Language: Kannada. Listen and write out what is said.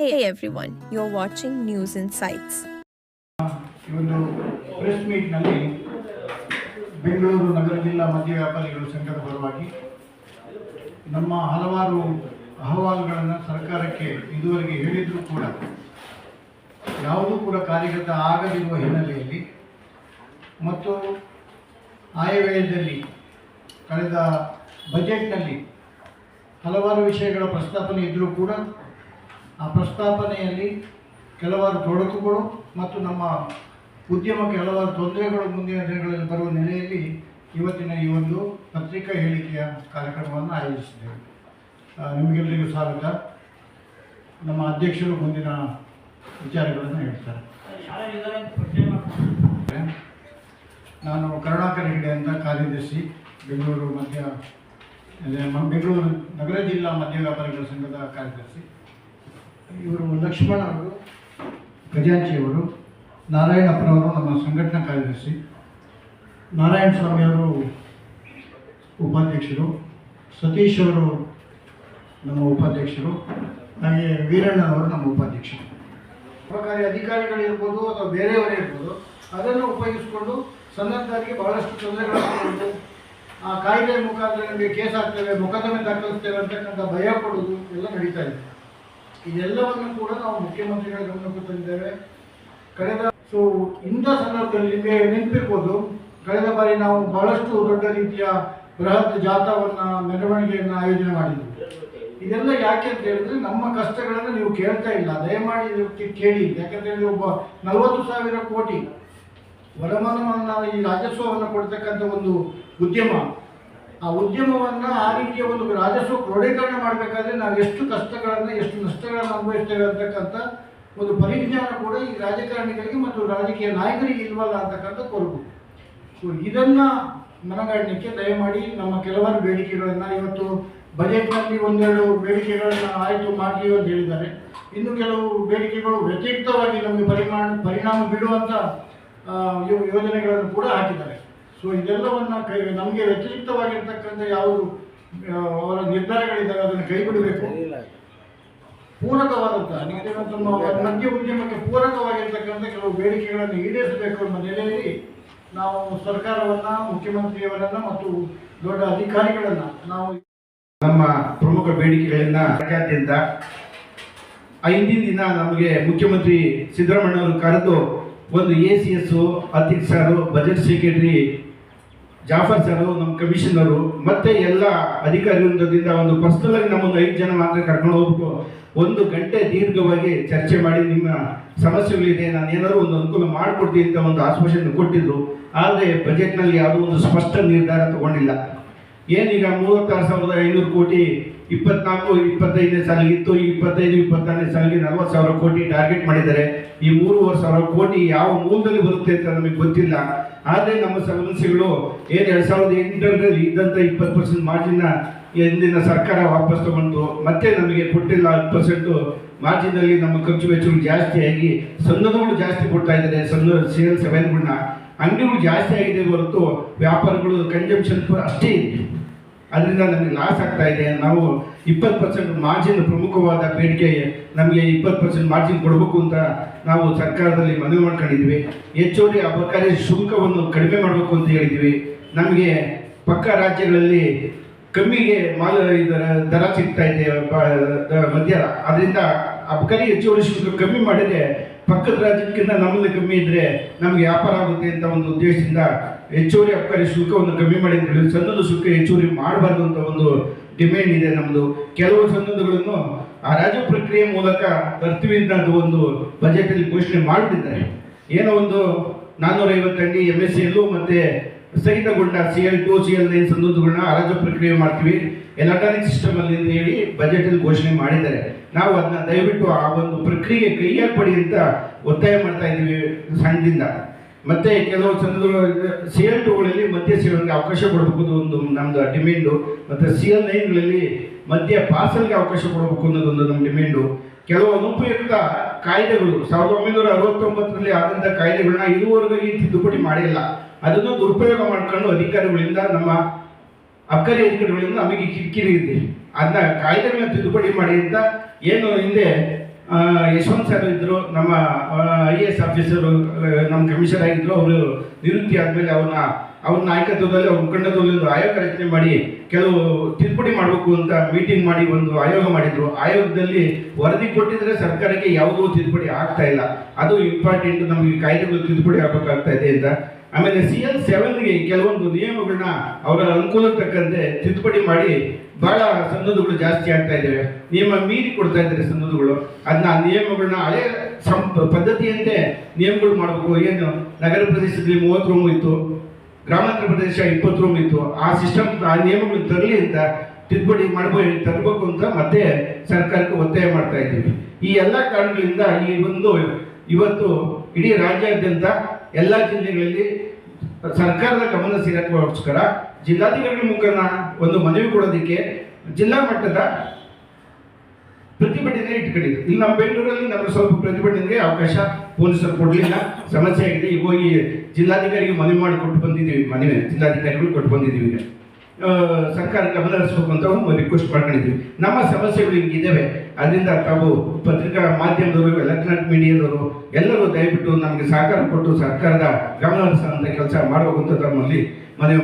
Hey everyone, you're watching News Insights. ಒಂದು ಪ್ರೆಸ್ ಮೀಟ್ನಲ್ಲಿ ಬೆಂಗಳೂರು ನಗರ ಜಿಲ್ಲಾ ಮದ್ಯ ವ್ಯಾಪಾರಿಗಳ ಸಂಘದ ಪರವಾಗಿ ನಮ್ಮ ಹಲವಾರು ಅಹವಾಲುಗಳನ್ನು ಸರ್ಕಾರಕ್ಕೆ ಇದುವರೆಗೆ ಹೇಳಿದರೂ ಕೂಡ ಯಾವುದೂ ಕೂಡ ಕಾರ್ಯಗತ ಆಗದಿರುವ ಹಿನ್ನೆಲೆಯಲ್ಲಿ ಮತ್ತು ಆಯವ್ಯಯದಲ್ಲಿ ಕಳೆದ ಬಜೆಟ್ನಲ್ಲಿ ಹಲವಾರು ವಿಷಯಗಳ ಪ್ರಸ್ತಾಪನೆ ಇದ್ದರೂ ಕೂಡ ಆ ಪ್ರಸ್ತಾಪನೆಯಲ್ಲಿ ಕೆಲವಾರು ತೊಡಕುಗಳು ಮತ್ತು ನಮ್ಮ ಉದ್ಯಮಕ್ಕೆ ಹಲವಾರು ತೊಂದರೆಗಳು ಮುಂದಿನ ದಿನಗಳಲ್ಲಿ ಬರುವ ನೆಲೆಯಲ್ಲಿ ಇವತ್ತಿನ ಈ ಒಂದು ಪತ್ರಿಕಾ ಹೇಳಿಕೆಯ ಕಾರ್ಯಕ್ರಮವನ್ನು ಆಯೋಜಿಸಿದ್ದೇವೆ. ನಿಮಗೆಲ್ಲರಿಗೂ ಸ್ವಾಗತ. ನಮ್ಮ ಅಧ್ಯಕ್ಷರು ಮುಂದಿನ ವಿಚಾರಗಳನ್ನು ಹೇಳ್ತಾರೆ. ನಾನು ಕರುಣಾಕರ ಹೆಗಡೆ ಅಂತ ಕಾರ್ಯದರ್ಶಿ, ಬೆಂಗಳೂರು ಮಧ್ಯ ಬೆಂಗಳೂರು ನಗರ ಜಿಲ್ಲಾ ಮಧ್ಯ ವ್ಯಾಪಾರಿಗಳ ಸಂಘದ ಕಾರ್ಯದರ್ಶಿ. ಇವರು ಲಕ್ಷ್ಮಣ ಅವರು ಖಜಾಂಚಿಯವರು ನಾರಾಯಣಪ್ಪನವರು ನಮ್ಮ ಸಂಘಟನಾ ಕಾರ್ಯದರ್ಶಿ. ನಾರಾಯಣ ಸ್ವಾಮಿಯವರು ಉಪಾಧ್ಯಕ್ಷರು, ಸತೀಶ್ ಅವರು ನಮ್ಮ ಉಪಾಧ್ಯಕ್ಷರು, ಹಾಗೆ ವೀರಣ್ಣ ಅವರು ನಮ್ಮ ಉಪಾಧ್ಯಕ್ಷರು. ಸರ್ಕಾರಿ ಅಧಿಕಾರಿಗಳಿರ್ಬೋದು ಅಥವಾ ಬೇರೆಯವರೇ ಇರ್ಬೋದು, ಅದನ್ನು ಉಪಯೋಗಿಸಿಕೊಂಡು ಸನ್ನದ್ಧರಿಗೆ ಬಹಳಷ್ಟು ತೊಂದರೆಗಳನ್ನು ಆ ಕಾಯ್ದೆ ಮುಖಾಂತರ ನಮಗೆ ಕೇಸ್ ಆಗ್ತೇವೆ ಮೊಕದ್ದಮೆ ದಾಖಲಿಸ್ತೇವೆ ಅಂತಕ್ಕಂಥ ಭಯ ಕೊಡೋದು ಎಲ್ಲ ನಡೀತಾ ಇದೆ. ಇದೆಲ್ಲವನ್ನು ಕೂಡ ನಾವು ಮುಖ್ಯಮಂತ್ರಿಗಳ ಗಮನಕ್ಕೆ ತಂದಿದ್ದೇವೆ ಕಳೆದ ಸೊ ಇಂಥ ಸಂದರ್ಭದಲ್ಲಿ ನಿಮಗೆ ನೆನಪಿರ್ಬೋದು, ಕಳೆದ ಬಾರಿ ನಾವು ಬಹಳಷ್ಟು ದೊಡ್ಡ ರೀತಿಯ ಬೃಹತ್ ಜಾಥಾವನ್ನು, ಮೆರವಣಿಗೆಯನ್ನು ಆಯೋಜನೆ ಮಾಡಿದ್ವಿ. ಇದೆಲ್ಲ ಯಾಕೆ ಅಂತ ಹೇಳಿದ್ರೆ, ನಮ್ಮ ಕಷ್ಟಗಳನ್ನು ನೀವು ಕೇಳ್ತಾ ಇಲ್ಲ. ದಯಮಾಡಿ ಕೇಳಿ. ಯಾಕಂದ್ರೆ ಒಬ್ಬ ನಲವತ್ತು ಸಾವಿರ ಕೋಟಿ. ವರಮಾನವನ್ನು ಈ ರಾಜಸ್ವವನ್ನು ಕೊಡ್ತಕ್ಕಂಥ ಒಂದು ಉದ್ಯಮ. ಆ ಉದ್ಯಮವನ್ನು ಆ ರೀತಿಯ ಒಂದು ರಾಜಸ್ವ ಕ್ರೋಢೀಕರಣ ಮಾಡಬೇಕಾದ್ರೆ ನಾವು ಎಷ್ಟು ಕಷ್ಟಗಳನ್ನು, ಎಷ್ಟು ನಷ್ಟಗಳನ್ನು ಅನುಭವಿಸ್ತೇವೆ ಅಂತಕ್ಕಂಥ ಒಂದು ಪರಿಜ್ಞಾನ ಕೂಡ ಈ ರಾಜಕಾರಣಿಗಳಿಗೆ ಮತ್ತು ರಾಜಕೀಯ ನಾಯಕರಿಗೆ ಇಲ್ವಲ್ಲ ಅಂತಕ್ಕಂಥ ಕೊರಗು. ಸೊ ಇದನ್ನು ಮನಗಾಡಲಿಕ್ಕೆ ದಯಮಾಡಿ ನಮ್ಮ ಕೆಲವರು ಬೇಡಿಕೆಗಳನ್ನು ಇವತ್ತು ಬಜೆಟ್ನಲ್ಲಿ ಒಂದೆರಡು ಬೇಡಿಕೆಗಳನ್ನು ಆಯಿತು ಮಾಡಿ ಅಂತ ಹೇಳಿದ್ದಾರೆ. ಇನ್ನು ಕೆಲವು ಬೇಡಿಕೆಗಳು ವ್ಯತಿರಿಕ್ತವಾಗಿ ನಮಗೆ ಪರಿಮಾಣ, ಪರಿಣಾಮ ಬೀಳುವಂಥ ಯೋಜನೆಗಳನ್ನು ಕೂಡ ಹಾಕಿದ್ದಾರೆ. ಸೊ ಇದೆಲ್ಲವನ್ನು ಕೈ ನಮಗೆ ವ್ಯತಿರಿಕ್ತವಾಗಿರ್ತಕ್ಕಂಥ ಯಾವುದು ಅವರ ನಿರ್ಧಾರಗಳಿದ್ದಾಗ ಅದನ್ನು ಕೈಬಿಡಬೇಕು. ಪೂರಕವಾದಂಥ ನಿತ್ಯ ನಮ್ಮ ಮದ್ಯ ಉದ್ಯಮಕ್ಕೆ ಪೂರಕವಾಗಿರ್ತಕ್ಕಂಥ ಕೆಲವು ಬೇಡಿಕೆಗಳನ್ನು ಈಡೇರಿಸಬೇಕು ಎಂಬ ನೆಲೆಯಲ್ಲಿ ನಾವು ಸರ್ಕಾರವನ್ನು ಮುಖ್ಯಮಂತ್ರಿಯವರನ್ನು ಮತ್ತು ದೊಡ್ಡ ಅಧಿಕಾರಿಗಳನ್ನು ನಾವು ನಮ್ಮ ಪ್ರಮುಖ ಬೇಡಿಕೆಗಳನ್ನ ರಾಜ್ಯಾದ್ಯಂತ ಐದಿನ ದಿನ ನಮಗೆ ಮುಖ್ಯಮಂತ್ರಿ ಸಿದ್ದರಾಮಯ್ಯವರು ಕರೆದು ಒಂದು ಎ ಸಿ ಎಸ್ ಅಧ್ಯಕ್ಷರು ಬಜೆಟ್ ಸೆಕ್ರೆಟರಿ ಜಾಫರ್ ಸರ್ ನಮ್ಮ ಕಮಿಷನರು ಮತ್ತೆ ಎಲ್ಲ ಅಧಿಕಾರಿ ವೃಂದದಿಂದ ಒಂದು ಪರ್ಸನಲ್ ಆಗಿ ನಮ್ಮೊಂದು ಐದು ಜನ ಮಾತ್ರ ಕರ್ಕೊಂಡು ಹೋಗ್ಬಿಟ್ಟು ಒಂದು ಗಂಟೆ ದೀರ್ಘವಾಗಿ ಚರ್ಚೆ ಮಾಡಿ ನಿಮ್ಮ ಸಮಸ್ಯೆಗಳಿದೆ, ನಾನು ಏನಾದರೂ ಒಂದು ಅನುಕೂಲ ಮಾಡಿಕೊಡ್ತೀನಿ ಅಂತ ಒಂದು ಆಶ್ವಾಸನೆ ಕೊಟ್ಟಿದ್ರು, ಆದರೆ ಬಜೆಟ್ನಲ್ಲಿ ಯಾವುದೋ ಒಂದು ಸ್ಪಷ್ಟ ನಿರ್ಧಾರ ತಗೊಂಡಿಲ್ಲ. ಏನೀಗ ಮೂವತ್ತಾರು ಸಾವಿರದ ಐನೂರು ಕೋಟಿ ಇಪ್ಪತ್ನಾಲ್ಕು, ಇಪ್ಪತ್ತೈದನೇ ಸಾಲಿಗೆ ಇತ್ತು, ಈ ಇಪ್ಪತ್ತೈದು, ಇಪ್ಪತ್ತಾರನೇ ಸಾಲಿಗೆ ನಲವತ್ತು ಸಾವಿರ ಕೋಟಿ ಟಾರ್ಗೆಟ್ ಮಾಡಿದ್ದಾರೆ. ಈ ಮೂರುವರೆ ಸಾವಿರ ಕೋಟಿ ಯಾವ ಮೂಲದಲ್ಲಿ ಬರುತ್ತೆ ಅಂತ ನಮಗೆ ಗೊತ್ತಿಲ್ಲ. ಆದರೆ ನಮ್ಮ ಸಮಸ್ಯೆಗಳು ಏನು ಎರಡು ಸಾವಿರದ ಎಂಟರಲ್ಲಿ ಇದ್ದಂಥ ಇಪ್ಪತ್ತು ಪರ್ಸೆಂಟ್ ಮಾರ್ಜಿನ್ನ ಹಿಂದಿನ ಸರ್ಕಾರ ವಾಪಸ್ ತಗೊಂಡು ಮತ್ತೆ ನಮಗೆ ಕೊಟ್ಟಿಲ್ಲ ಹತ್ತು ಪರ್ಸೆಂಟು ಮಾರ್ಜಿನಲ್ಲಿ ನಮ್ಮ ಖರ್ಚು ವೆಚ್ಚಗಳು ಜಾಸ್ತಿ ಆಗಿ ಸಣ್ಣದಗಳು ಜಾಸ್ತಿ ಕೊಡ್ತಾ ಇದ್ದಾರೆ. ಸಿ ಸೇಲ್ ಸೆವೆನ್ಗಳನ್ನ ಅಂಗಡಿಗಳು ಜಾಸ್ತಿ ಆಗಿದೆ ಹೊರತು ವ್ಯಾಪಾರಗಳು ಕನ್ಸಂಪ್ಷನ್ ಅಷ್ಟೇ ಇದೆ. ಅದರಿಂದ ನಮಗೆ ಲಾಸ್ ಆಗ್ತಾ ಇದೆ. ನಾವು ಇಪ್ಪತ್ತು ಪರ್ಸೆಂಟ್ ಮಾರ್ಜಿನ್ ಪ್ರಮುಖವಾದ ಬೇಡಿಕೆ ನಮಗೆ ಇಪ್ಪತ್ತು ಪರ್ಸೆಂಟ್ ಮಾರ್ಜಿನ್ ಕೊಡಬೇಕು ಅಂತ ನಾವು ಸರ್ಕಾರದಲ್ಲಿ ಮನವಿ ಮಾಡ್ಕೊಂಡಿದ್ವಿ. ಹೆಚ್ಚುವರಿ ಅಬಕಾರಿ ಶುಲ್ಕವನ್ನು ಕಡಿಮೆ ಮಾಡಬೇಕು ಅಂತ ಹೇಳಿದ್ವಿ. ನಮಗೆ ಪಕ್ಕ ರಾಜ್ಯಗಳಲ್ಲಿ ಕಮ್ಮಿಗೆ ಮಾಲ ಇದರ ದರ ಸಿಗ್ತಾ ಇದೆ ಮಧ್ಯ. ಅದರಿಂದ ಅಬಕಾರಿ ಹೆಚ್ಚುವರಿ ಶುಲ್ಕ ಕಮ್ಮಿ ಮಾಡಿದ್ರೆ ಪಕ್ಕದ ರಾಜ್ಯಕ್ಕಿಂತ ನಮ್ಮಲ್ಲಿ ಕಮ್ಮಿ ಇದ್ರೆ ನಮಗೆ ವ್ಯಾಪಾರ ಆಗುತ್ತೆ ಅಂತ ಒಂದು ಉದ್ದೇಶದಿಂದ ಹೆಚ್ಚುವರಿ ಅಬಕಾರಿ ಶುಲ್ಕವನ್ನು ಕಮ್ಮಿ ಮಾಡಿದ್ರೆ ಸಂದದ ಶುಲ್ಕ ಹೆಚ್ಚುವರಿ ಮಾಡಬಾರ್ದು ಅಂತ ಒಂದು ಡಿಮ್ಯಾಂಡ್ ಇದೆ ನಮ್ಮದು ಕೆಲವು ಸಂದದಗಳನ್ನು ಆ ರಾಜ್ಯ ಪ್ರಕ್ರಿಯೆ ಮೂಲಕ ತರ್ತೀವಿ ಅಂತ ಒಂದು ಬಜೆಟಲ್ಲಿ ಘೋಷಣೆ ಮಾಡುತ್ತಿದ್ದಾರೆ ಏನೋ ಒಂದು ನಾನ್ನೂರ ಐವತ್ತಂಡಿ ಎಂ ಎಸ್ ಸಿ ಎಲ್ಲು ಮತ್ತೆ ಸ್ಥಗಿತಗೊಂಡ C L two C L nine ಸಂದರ್ಭಗಳನ್ನ ಹರಾಜು ಪ್ರಕ್ರಿಯೆ ಮಾಡ್ತೀವಿ. ಎಲೆಕ್ಟ್ರಾನಿಕ್ ಸಿಸ್ಟಮ್ ಅಲ್ಲಿ ಹೇಳಿ ಬಜೆಟ್ ಅಲ್ಲಿ ಘೋಷಣೆ ಮಾಡಿದ್ದಾರೆ. ನಾವು ಅದನ್ನ ದಯವಿಟ್ಟು ಆ ಒಂದು ಪ್ರಕ್ರಿಯೆ ಕೈ ಹಾಕ್ಬೇಡಿ ಅಂತ ಒತ್ತಾಯ ಮಾಡ್ತಾ ಇದ್ದೀವಿ ಸಂಘದಿಂದ. ಮತ್ತೆ ಕೆಲವು ಸಂದರ್ಭ ಸಿ ಎಲ್ ಟುಗಳಲ್ಲಿ ಮಧ್ಯ ಸೇವನೆಗೆ ಅವಕಾಶ ಕೊಡಬೇಕು ಒಂದು ನಮ್ದು ಡಿಮ್ಯಾಂಡು ಮತ್ತೆ ಸಿ ಎಲ್ ನೈನ್ಗಳಲ್ಲಿ ಮದ್ಯ ಪಾರ್ಸಲ್ಗೆ ಅವಕಾಶ ಕೊಡಬೇಕು ಅನ್ನೋದೊಂದು ನಮ್ಮ ಡಿಮ್ಯಾಂಡು ಕೆಲವು ಅನುಪಯುಕ್ತ ಕಾಯ್ದೆಗಳು, ಸಾವಿರದ ಒಂಬೈನೂರ ಅರವತ್ತೊಂಬತ್ತರಲ್ಲಿ ಆದಂಥ ಕಾಯ್ದೆಗಳನ್ನ ಇದುವರೆಗೂ ಈ ತಿದ್ದುಪಡಿ ಮಾಡಿಲ್ಲ. ಅದನ್ನು ದುರುಪಯೋಗ ಮಾಡ್ಕೊಂಡು ಅಧಿಕಾರಿಗಳಿಂದ, ನಮ್ಮ ಅಕ್ಕರಿ ಅಧಿಕಾರಿಗಳಿಂದ ನಮಗೆ ಕಿರಿಕಿರಿ ಇದೆ. ಅದನ್ನ ಕಾಯ್ದೆಗಳನ್ನ ತಿದ್ದುಪಡಿ ಮಾಡಿ ಅಂತ ಏನು ಹಿಂದೆ ಯಶವಂತ್ ಸರ್ ಇದ್ರು, ನಮ್ಮ ಐ ಎ ಎಸ್ ಆಫೀಸರು ನಮ್ಮ ಕಮಿಷನರ್ ಆಗಿದ್ರು, ಅವರು ನಿವೃತ್ತಿ ಆದಮೇಲೆ ಅವ್ರನ್ನ ಅವ್ರ ನಾಯಕತ್ವದಲ್ಲಿ ಅವ್ರ ಮುಖಂಡತ್ವದಲ್ಲಿ ಒಂದು ಆಯೋಗ ರಚನೆ ಮಾಡಿ, ಕೆಲವು ತಿದ್ದುಪಡಿ ಮಾಡಬೇಕು ಅಂತ ಮೀಟಿಂಗ್ ಮಾಡಿ ಒಂದು ಆಯೋಗ ಮಾಡಿದ್ರು. ಆಯೋಗದಲ್ಲಿ ವರದಿ ಕೊಟ್ಟಿದ್ರೆ ಸರ್ಕಾರಕ್ಕೆ ಯಾವುದೂ ತಿದ್ದುಪಡಿ ಆಗ್ತಾ ಇಲ್ಲ. ಅದು ಇಂಪಾರ್ಟೆಂಟ್ ನಮಗೆ ಕಾಯ್ದೆಗಳು ತಿದ್ದುಪಡಿ ಆಗಬೇಕಾಗ್ತಾ ಇದೆ ಅಂತ. ಆಮೇಲೆ ಸಿ ಎಲ್ ಸೆವೆನ್ಗೆ ಕೆಲವೊಂದು ನಿಯಮಗಳನ್ನ ಅವರ ಅನುಕೂಲಕ್ಕೆ ತಕ್ಕಂತೆ ತಿದ್ದುಪಡಿ ಮಾಡಿ ಬಹಳ ಸನ್ನದುಗಳು ಜಾಸ್ತಿ ಆಗ್ತಾ ಇದ್ದಾವೆ ನಿಯಮ ಮೀರಿ ಕೊಡ್ತಾ ಇದ್ದಾರೆ ಸನ್ನದುಗಳು ಅದನ್ನ ಆ ನಿಯಮಗಳನ್ನ ಹಳೆ ಸಂ ಪದ್ಧತಿಯಂತೆ ನಿಯಮಗಳು ಮಾಡಬೇಕು. ಏನು ನಗರ ಪ್ರದೇಶದಲ್ಲಿ ಮೂವತ್ತು ರೂಮು ಇತ್ತು. ಗ್ರಾಮಾಂತರ ಪ್ರದೇಶ ಇಪ್ಪತ್ತು ರೂಮ್ ಇತ್ತು. ಆ ಸಿಸ್ಟಮ್ ಆ ನಿಯಮಗಳು ತರಲಿ ಅಂತ ತಿದ್ದುಪಡಿ ಮಾಡಬೇಕು ತರಬೇಕು ಅಂತ ಮತ್ತೆ ಸರ್ಕಾರಕ್ಕೆ ಒತ್ತಾಯ ಮಾಡ್ತಾ ಇದ್ದೀವಿ. ಈ ಎಲ್ಲ ಕಾರಣಗಳಿಂದ ಈ ಒಂದು ಇವತ್ತು ಇಡೀ ರಾಜ್ಯಾದ್ಯಂತ ಎಲ್ಲ ಜಿಲ್ಲೆಗಳಲ್ಲಿ ಸರ್ಕಾರದ ಗಮನ ಸೆಳೆಯೋಕ್ಕೋಸ್ಕರ ಜಿಲ್ಲಾಧಿಕಾರಿಗಳ ಮುಖಾಂತರ ಒಂದು ಮನವಿ ಕೊಡೋದಕ್ಕೆ ಜಿಲ್ಲಾ ಮಟ್ಟದ ಪ್ರತಿಭಟನೆ ಇಟ್ಕೊಂಡಿದ್ರು. ಇಲ್ಲಿ ನಮ್ಮ ಬೆಂಗಳೂರಲ್ಲಿ ನಮಗೆ ಸ್ವಲ್ಪ ಪ್ರತಿಭಟನೆಗೆ ಅವಕಾಶ ಪೊಲೀಸರು ಕೊಡಲಿಲ್ಲ. ಸಮಸ್ಯೆ ಆಗಿದೆ. ಈಗ ಹೋಗಿ ಜಿಲ್ಲಾಧಿಕಾರಿಗೆ ಮನವಿ ಮಾಡಿ ಕೊಟ್ಟು ಬಂದಿದ್ದೀವಿ, ಮನವಿ, ಜಿಲ್ಲಾಧಿಕಾರಿಗಳು ಕೊಟ್ಟು ಬಂದಿದ್ದೀವಿ ಈಗ. ಸರ್ಕಾರ ಗಮನ ಹರಿಸಬೇಕು ಅಂತ ರಿಕ್ವೆಸ್ಟ್ ಮಾಡ್ಕೊಂಡಿದ್ದೀವಿ. ನಮ್ಮ ಸಮಸ್ಯೆಗಳು ಹಿಂಗಿದ್ದಾವೆ ಅದರಿಂದ ತಾವು ಪತ್ರಿಕಾ ಮಾಧ್ಯಮದವರು ಎಲೆಕ್ಟ್ರಾನಿಕ್ ಮೀಡಿಯಾದವರು ಎಲ್ಲರೂ ದಯವಿಟ್ಟು ನಮಗೆ ಸಹಕಾರ ಕೊಟ್ಟು ಸರ್ಕಾರದ ಗಮನ ಹರಿಸುವಂಥ ಕೆಲಸ ಮಾಡಬೇಕು ಅಂತ ತಮ್ಮಲ್ಲಿ ಮನವಿ